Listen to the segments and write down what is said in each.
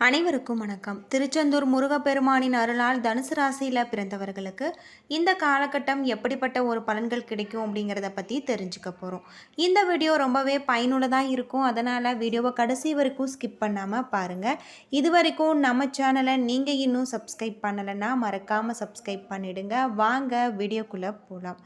அனைவருக்கும் வணக்கம். திருச்செந்தூர் முருகப்பெருமானின் அருளால் தனுசு ராசியில் பிறந்தவர்களுக்கு இந்த காலகட்டம் எப்படிப்பட்ட ஒரு பலன்கள் கிடைக்கும் அப்படிங்கிறத பற்றி தெரிஞ்சுக்க போகிறோம் இந்த வீடியோ ரொம்பவே பயனுள்ளதாக இருக்கும். அதனால் வீடியோவை கடைசி வரைக்கும் ஸ்கிப் பண்ணாமல் பாருங்கள் இது வரைக்கும் நம்ம சேனலை நீங்கள் இன்னும் சப்ஸ்கிரைப் பண்ணலைன்னா மறக்காமல் சப்ஸ்கிரைப் பண்ணிவிடுங்க வாங்க வீடியோக்குள்ளே போகலாம்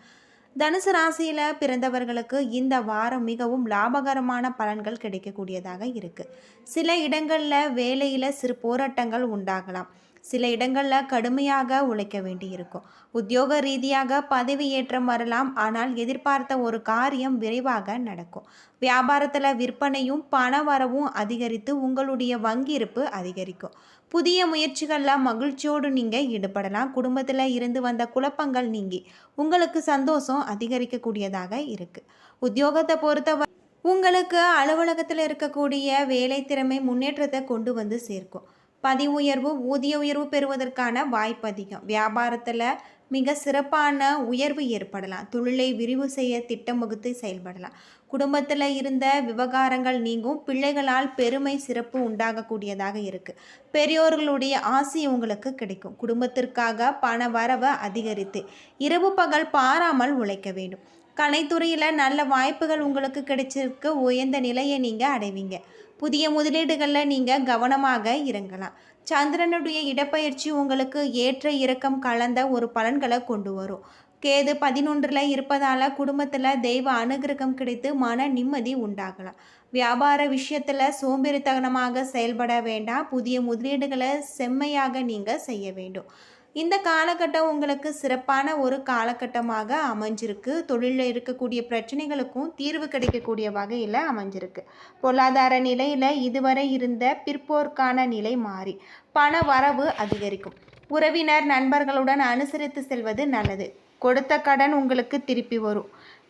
தனுசு ராசியில் பிறந்தவர்களுக்கு இந்த வாரம் மிகவும் லாபகரமான பலன்கள் கிடைக்கக்கூடியதாக இருக்குது சில இடங்களில் வேலையில் சிறு போராட்டங்கள் உண்டாகலாம். சில இடங்களில் கடுமையாக உழைக்க வேண்டியிருக்கும். உத்தியோக ரீதியாக பதவி ஏற்றம் வரலாம் ஆனால் எதிர்பார்த்த ஒரு காரியம் விரைவாக நடக்கும். வியாபாரத்தில் விற்பனையும் பண வரவும் அதிகரித்து உங்களுடைய வங்கி இருப்பு அதிகரிக்கும். புதிய முயற்சிகளில் மகிழ்ச்சியோடு நீங்கள் ஈடுபடலாம். குடும்பத்தில் இருந்து வந்த குழப்பங்கள் நீங்கி உங்களுக்கு சந்தோஷம் அதிகரிக்கக்கூடியதாக இருக்குது உத்தியோகத்தை பொறுத்த உங்களுக்கு அலுவலகத்தில் இருக்கக்கூடிய வேலை திறமை முன்னேற்றத்தை கொண்டு வந்து சேர்க்கும். பதி உயர்வு ஊதிய உயர்வு பெறுவதற்கான வாய்ப்பு அதிகம். வியாபாரத்தில் மிக சிறப்பான உயர்வு ஏற்படலாம். தொழிலை விரிவு செய்ய திட்டம் வகுத்து செயல்படலாம். குடும்பத்தில் இருந்த விவகாரங்கள் நீங்கும். பிள்ளைகளால் பெருமை சிறப்பு உண்டாகக்கூடியதாக இருக்குது பெரியோர்களுடைய ஆசை உங்களுக்கு கிடைக்கும். குடும்பத்திற்காக பண வரவை அதிகரித்து இரவு பகல் பாராமல் உழைக்க வேண்டும். கலைத்துறையில் நல்ல வாய்ப்புகள் உங்களுக்கு கிடைச்சிருக்கு. உயர்ந்த நிலையை நீங்கள் அடைவீங்க. புதிய முதலீடுகளில் நீங்கள் கவனமாக இறங்கலாம் சந்திரனுடைய இடப்பயிற்சி உங்களுக்கு ஏற்ற இறக்கம் கலந்த ஒரு பலன்களை கொண்டு வரும். கேது பதினொன்றில் இருப்பதால் குடும்பத்தில் தெய்வ அனுகிரகம் கிடைத்து மன நிம்மதி உண்டாகலாம். வியாபார விஷயத்தில் சோம்பேறித்தனமாக செயல்பட வேண்டாம். புதிய முதலீடுகளை செம்மையாக நீங்கள் செய்ய வேண்டும். இந்த காலகட்டம் உங்களுக்கு சிறப்பான ஒரு காலகட்டமாக அமைஞ்சிருக்கு. தொழிலில் இருக்கக்கூடிய பிரச்சனைகளுக்கும் தீர்வு கிடைக்கக்கூடிய வகையில் அமைஞ்சிருக்கு. பொருளாதார நிலையில் இதுவரை இருந்த பிற்போர்க்கான நிலை மாறி. பண வரவு அதிகரிக்கும். உறவினர் நண்பர்களுடன் அனுசரித்து செல்வது நல்லது. கொடுத்த கடன் உங்களுக்கு திருப்பி வரும்.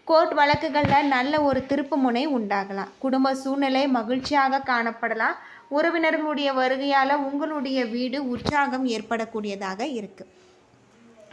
கோர்ட் வழக்குகளில் நல்ல ஒரு திருப்பு முனை உண்டாகலாம். குடும்ப சூழ்நிலை மகிழ்ச்சியாக காணப்படலாம். உறவினர்களுடைய வருகையால் உங்களுடைய வீடு உற்சாகம் ஏற்படக்கூடியதாக இருக்குது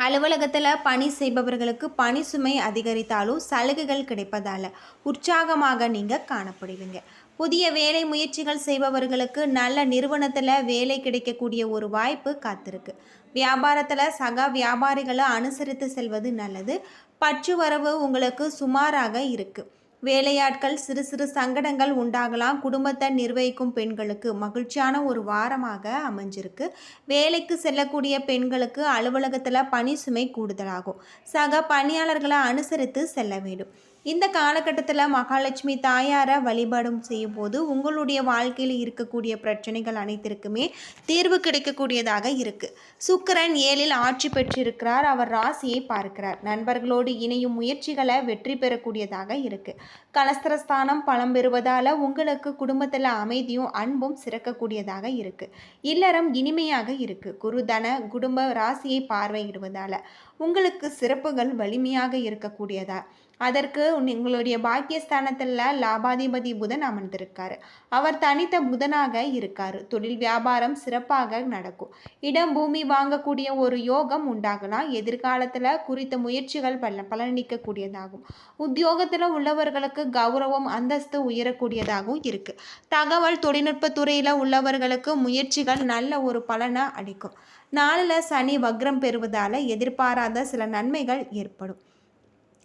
அலுவலகத்தில் பணி செய்பவர்களுக்கு பணி சுமை அதிகரித்தாலும் சலுகைகள் கிடைப்பதால் உற்சாகமாக நீங்கள் காணப்படுவீங்க. புதிய வேலை முயற்சிகள் செய்பவர்களுக்கு நல்ல நிறுவனத்தில் வேலை கிடைக்கக்கூடிய ஒரு வாய்ப்பு காத்திருக்கு. வியாபாரத்தில் சக வியாபாரிகளை அனுசரித்து செல்வது நல்லது. பற்று வரவு உங்களுக்கு சுமாராக இருக்குது வேலையாட்கள் சிறு சிறு சங்கடங்கள் உண்டாகலாம். குடும்பத்தை நிர்வகிக்கும் பெண்களுக்கு மகிழ்ச்சியான ஒரு வாரமாக அமைஞ்சிருக்கு. வேலைக்கு செல்லக்கூடிய பெண்களுக்கு அலுவலகத்தில் பணி சுமை கூடுதலாகும். சக பணியாளர்களை அனுசரித்து செல்ல வேண்டும். இந்த காலகட்டத்தில் மகாலட்சுமி தாயாரை வழிபாடும் செய்யும் போது உங்களுடைய வாழ்க்கையில் இருக்கக்கூடிய பிரச்சனைகள் அனைத்திற்குமே தீர்வு கிடைக்கக்கூடியதாக இருக்குது சுக்கரன் ஏழில் ஆட்சி பெற்றிருக்கிறார். அவர் ராசியை பார்க்கிறார். நண்பர்களோடு இணையும் முயற்சிகளை வெற்றி பெறக்கூடியதாக இருக்குது கலஸ்திரஸ்தானம் பலம் பெறுவதால் உங்களுக்கு குடும்பத்தில் அமைதியும் அன்பும் சிறக்கக்கூடியதாக இருக்குது இல்லறம் இனிமையாக இருக்குது குருதன குடும்ப ராசியை பார்வையிடுவதால் உங்களுக்கு சிறப்புகள் வலிமையாக இருக்கக்கூடியதா? அதற்கு உங்களுடைய பாக்கியஸ்தானத்தில் லாபாதிபதி புதன் அமர்ந்திருக்காரு. அவர் தனித்த புதனாக இருக்கார். தொழில் வியாபாரம் சிறப்பாக நடக்கும். இடம் பூமி வாங்கக்கூடிய ஒரு யோகம் உண்டாகலாம். எதிர்காலத்தில் குறித்த முயற்சிகள் பல பலனளிக்கக்கூடியதாகும். உத்தியோகத்தில் உள்ளவர்களுக்கு கௌரவம் அந்தஸ்து உயரக்கூடியதாகவும் இருக்குது தகவல் தொழில்நுட்ப துறையில் உள்ளவர்களுக்கு முயற்சிகள் நல்ல ஒரு பலனை அளிக்கும். நாளில் சனி வக்ரம் பெறுவதால் எதிர்பாராத சில நன்மைகள் ஏற்படும்.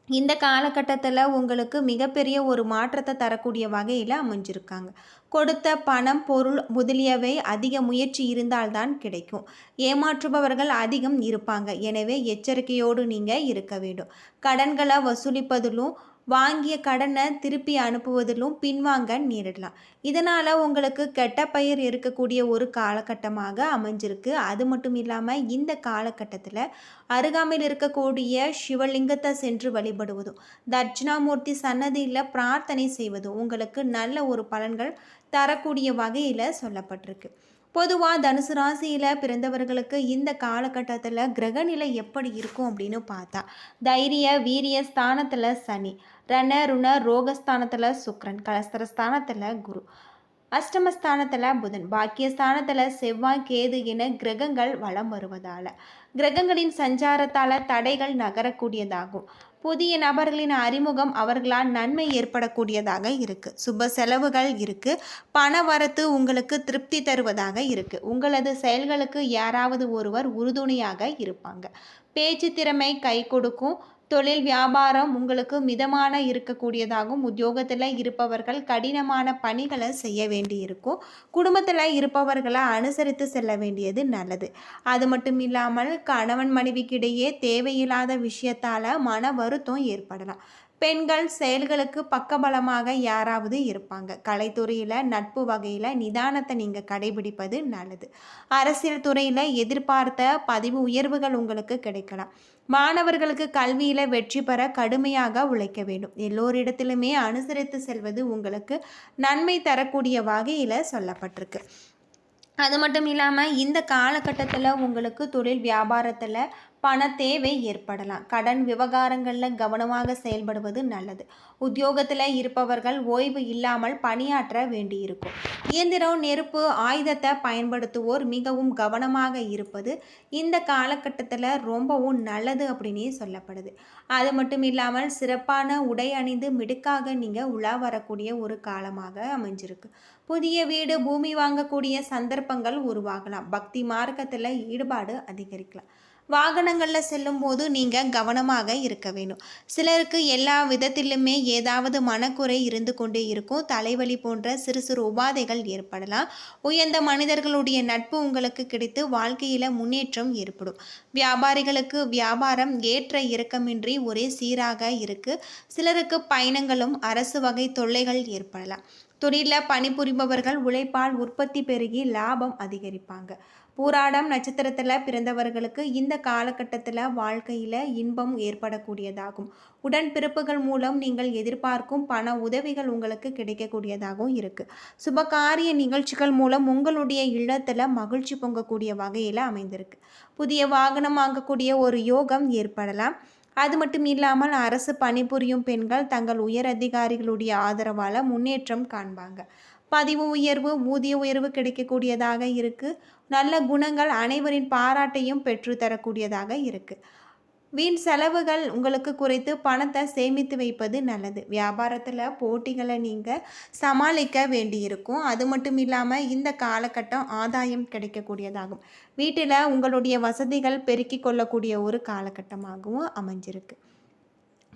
இந்த காலகட்டத்தில் உங்களுக்கு மிகப்பெரிய ஒரு மாற்றத்தை தரக்கூடிய வகையில் அமைஞ்சிருக்காங்க. கொடுத்த பணம் பொருள் முதலியவை அதிக முயற்சி இருந்தால்தான் கிடைக்கும். ஏமாற்றுபவர்கள் அதிகம் இருப்பாங்க. எனவே எச்சரிக்கையோடு நீங்கள் இருக்க வேண்டும். கடன்களை வசூலிப்பதிலும் வாங்கிய கடனை திருப்பி அனுப்புவதிலும் பின்வாங்க நேரிடலாம். இதனால் உங்களுக்கு கெட்ட பெயர் இருக்கக்கூடிய ஒரு காலகட்டமாக அமைஞ்சிருக்கு. அது மட்டும் இல்லாமல் இந்த காலகட்டத்தில் அருகாமையில் இருக்கக்கூடிய சிவலிங்கத்தை சென்று வழிபடுவதும் தட்சிணாமூர்த்தி சன்னதியில் பிரார்த்தனை செய்வதும் உங்களுக்கு நல்ல ஒரு பலன்கள் தரக்கூடிய வகையில் சொல்லப்பட்டிருக்கு. பொதுவாக தனுசு ராசியில் பிறந்தவர்களுக்கு இந்த காலகட்டத்தில் கிரகநிலை எப்படி இருக்கும் அப்படின்னு பார்த்தா தைரிய வீரிய ஸ்தானத்தில் சனி ரண ருண ரோகஸ்தானத்தில் சுக்ரன் கலஸ்தரஸ்தானத்தில் குரு அஷ்டமஸ்தானத்தில் புதன் பாக்கியஸ்தானத்தில் செவ்வாய் கேது என கிரகங்கள் வளம் வருவதால் கிரகங்களின் சஞ்சாரத்தால் தடைகள் நகரக்கூடியதாகும். புதிய நபர்களின் அறிமுகம் அவர்களால் நன்மை ஏற்படக்கூடியதாக இருக்குது சுப செலவுகள் இருக்குது பண வரத்து உங்களுக்கு திருப்தி தருவதாக இருக்குது உங்களது செயல்களுக்கு யாராவது ஒருவர் உறுதுணையாக இருப்பாங்க. பேச்சு திறமை கை கொடுக்கும். தொழில் வியாபாரம் உங்களுக்கு மிதமான இருக்கக்கூடியதாகவும் உத்தியோகத்தில் இருப்பவர்கள் கடினமான பணிகளை செய்ய வேண்டி இருக்கும் குடும்பத்தில் இருப்பவர்களை அனுசரித்து செல்ல வேண்டியது நல்லது. அது மட்டும் இல்லாமல் கணவன் மனைவிக்கிடையே தேவையில்லாத விஷயத்தால் மன வருத்தம் ஏற்படலாம். பெண்கள் செயல்களுக்கு பக்கபலமாக யாராவது இருப்பாங்க. கலைத்துறையில் நட்பு வகையில் நிதானத்தை நீங்கள் கடைபிடிப்பது நல்லது. அரசியல் துறையில் எதிர்பார்த்த பதிவு உயர்வுகள் உங்களுக்கு கிடைக்கலாம். மாணவர்களுக்கு கல்வியில் வெற்றி பெற கடுமையாக உழைக்க வேண்டும். எல்லோரிடத்திலுமே அனுசரித்து செல்வது உங்களுக்கு நன்மை தரக்கூடிய வகையில் சொல்லப்பட்டிருக்கு. அது மட்டும் இல்லாமல் இந்த காலகட்டத்தில் உங்களுக்கு தொழில் வியாபாரத்தில் பண தேவை ஏற்படலாம். கடன் விவகாரங்களில் கவனமாக செயல்படுவது நல்லது. உத்தியோகத்தில் இருப்பவர்கள் ஓய்வு இல்லாமல் பணியாற்ற வேண்டியிருக்கும். இயந்திரம் நெருப்பு ஆயுதத்தை பயன்படுத்துவோர் மிகவும் கவனமாக இருப்பது இந்த காலகட்டத்தில் ரொம்பவும் நல்லது அப்படின்னே சொல்லப்படுது. அது மட்டும் இல்லாமல் சிறப்பான உடை அணிந்து மிடுக்காக நீங்கள் உலா வரக்கூடிய ஒரு காலமாக அமைஞ்சிருக்கு. புதிய வீடு பூமி வாங்கக்கூடிய சந்தர்ப்பங்கள் உருவாகலாம். பக்தி மார்க்கத்தில் ஈடுபாடு அதிகரிக்கலாம். வாகனங்களில் செல்லும்போது நீங்கள் கவனமாக இருக்க வேணும். சிலருக்கு எல்லா விதத்திலுமே ஏதாவது மனக்குறை இருந்து கொண்டே இருக்கும். தலைவலி போன்ற சிறு சிறு உபாதைகள் ஏற்படலாம். உயர்ந்த மனிதர்களுடைய நட்பு உங்களுக்கு கிடைத்து வாழ்க்கையில் முன்னேற்றம் ஏற்படும். வியாபாரிகளுக்கு வியாபாரம் ஏற்ற இறக்கமின்றி ஒரே சீராக இருக்கு. சிலருக்கு பயணங்களும் அரசு வகை தொல்லைகள் ஏற்படலாம். தொழிலில் பணிபுரிபவர்கள் உழைப்பால் உற்பத்தி பெருகி லாபம் அதிகரிப்பாங்க. பூராடம் நட்சத்திரத்தில் பிறந்தவர்களுக்கு இந்த காலகட்டத்தில் வாழ்க்கையில் இன்பம் ஏற்படக்கூடியதாகும். உடன்பிறப்புகள் மூலம் நீங்கள் எதிர்பார்க்கும் பண உதவிகள் உங்களுக்கு கிடைக்கக்கூடியதாகவும் இருக்குது சுபகாரிய நிகழ்ச்சிகள் மூலம் உங்களுடைய இல்லத்தில் மகிழ்ச்சி பொங்கக்கூடிய வகையில் அமைந்திருக்கு. புதிய வாகனம் வாங்கக்கூடிய ஒரு யோகம் ஏற்படலாம். அது மட்டும் இல்லாமல் அரசு பணிபுரியும் பெண்கள் தங்கள் உயர் அதிகாரிகளுடைய ஆதரவால் முன்னேற்றம் காண்பாங்க. பதிவு உயர்வு ஊதிய உயர்வு கிடைக்கக்கூடியதாக இருக்குது நல்ல குணங்கள் அனைவரின் பாராட்டையும் பெற்றுத்தரக்கூடியதாக இருக்குது வீண் செலவுகள் உங்களுக்கு குறைத்து பணத்தை சேமித்து வைப்பது நல்லது. வியாபாரத்தில் போட்டிகளை நீங்கள் சமாளிக்க வேண்டியிருக்கும். அது மட்டும் இல்லாமல் இந்த காலகட்டம் ஆதாயம் கிடைக்கக்கூடியதாகும். வீட்டில் உங்களுடைய வசதிகள் பெருக்கிக் கொள்ளக்கூடிய ஒரு காலகட்டமாகவும் அமைஞ்சிருக்கு.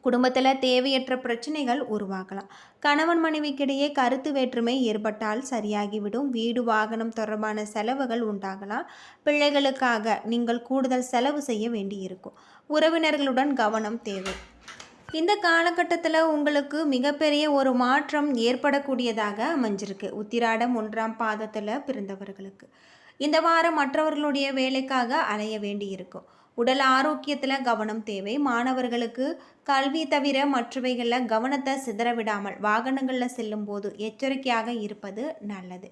குடும்பத்தில் தேவையற்ற பிரச்சனைகள் உருவாகலாம். கணவன் மனைவிக்கிடையே கருத்து வேற்றுமை ஏற்பட்டால் சரியாகிவிடும். வீடு வாகனம் தொடர்பான செலவுகள் உண்டாகலாம். பிள்ளைகளுக்காக நீங்கள் கூடுதல் செலவு செய்ய வேண்டியிருக்கும். உறவினர்களுடன் கவனம் தேவை. இந்த காலகட்டத்தில் உங்களுக்கு மிகப்பெரிய ஒரு மாற்றம் ஏற்படக்கூடியதாக அமைஞ்சிருக்கு. உத்திராடம் ஒன்றாம் பாதத்தில் பிறந்தவர்களுக்கு. இந்த வாரம் மற்றவர்களுடைய வேலைக்காக அலைய வேண்டியிருக்கும். உடல் ஆரோக்கியத்தில் கவனம் தேவை. மாணவர்களுக்கு கல்வி தவிர மற்றவைகளில் கவனத்தை சிதறவிடாமல் வாகனங்களில் செல்லும் போது எச்சரிக்கையாக இருப்பது நல்லது.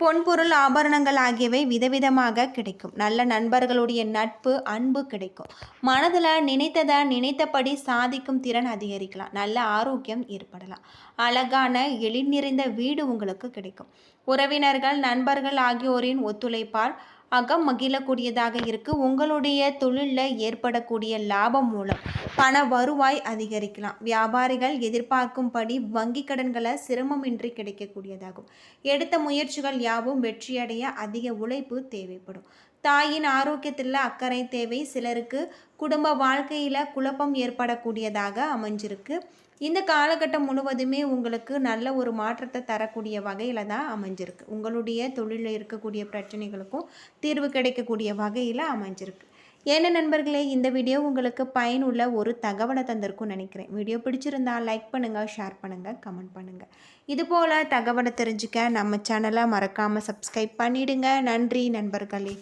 பொன்பொருள் ஆபரணங்கள் ஆகியவை விதவிதமாக கிடைக்கும். நல்ல நண்பர்களுடைய நட்பு அன்பு கிடைக்கும். மனதில் நினைத்ததை நினைத்தபடி சாதிக்கும் திறன் அதிகரிக்கலாம். நல்ல ஆரோக்கியம் ஏற்படலாம். அழகான எழில் நிறைந்த வீடு உங்களுக்கு கிடைக்கும். உறவினர்கள் நண்பர்கள் ஆகியோரின் ஒத்துழைப்பால் அகம் மகிழக்கூடியதாக இருக்குது உங்களுடைய தொழிலில் ஏற்படக்கூடிய லாபம் மூலம் பண வருவாய் அதிகரிக்கலாம். வியாபாரிகள் எதிர்பார்க்கும்படி வங்கி கடன்களை சிரமமின்றி கிடைக்கக்கூடியதாகும். எடுத்த முயற்சிகள் யாவும் வெற்றியடைய அதிக உழைப்பு தேவைப்படும். தாயின் ஆரோக்கியத்தில் அக்கறை தேவை சிலருக்கு குடும்ப வாழ்க்கையில் குழப்பம் ஏற்படக்கூடியதாக அமைஞ்சிருக்கு. இந்த காலகட்டம் முழுவதுமே உங்களுக்கு நல்ல ஒரு மாற்றத்தை தரக்கூடிய வகையில் தான் அமைஞ்சிருக்கு. உங்களுடைய தொழிலில் இருக்கக்கூடிய பிரச்சனைகளுக்கும் தீர்வு கிடைக்கக்கூடிய வகையில் அமைஞ்சிருக்கு. ஏன நண்பர்களே இந்த வீடியோ உங்களுக்கு பயனுள்ள ஒரு தகவலை தந்திருக்கும் நினைக்கிறேன். வீடியோ பிடிச்சிருந்தா லைக் பண்ணுங்கள் ஷேர் பண்ணுங்கள் கமெண்ட் பண்ணுங்கள் இதுபோல் தகவலை தெரிஞ்சுக்க நம்ம சேனலை மறக்காமல் சப்ஸ்கிரைப் பண்ணிவிடுங்க நன்றி நண்பர்களே.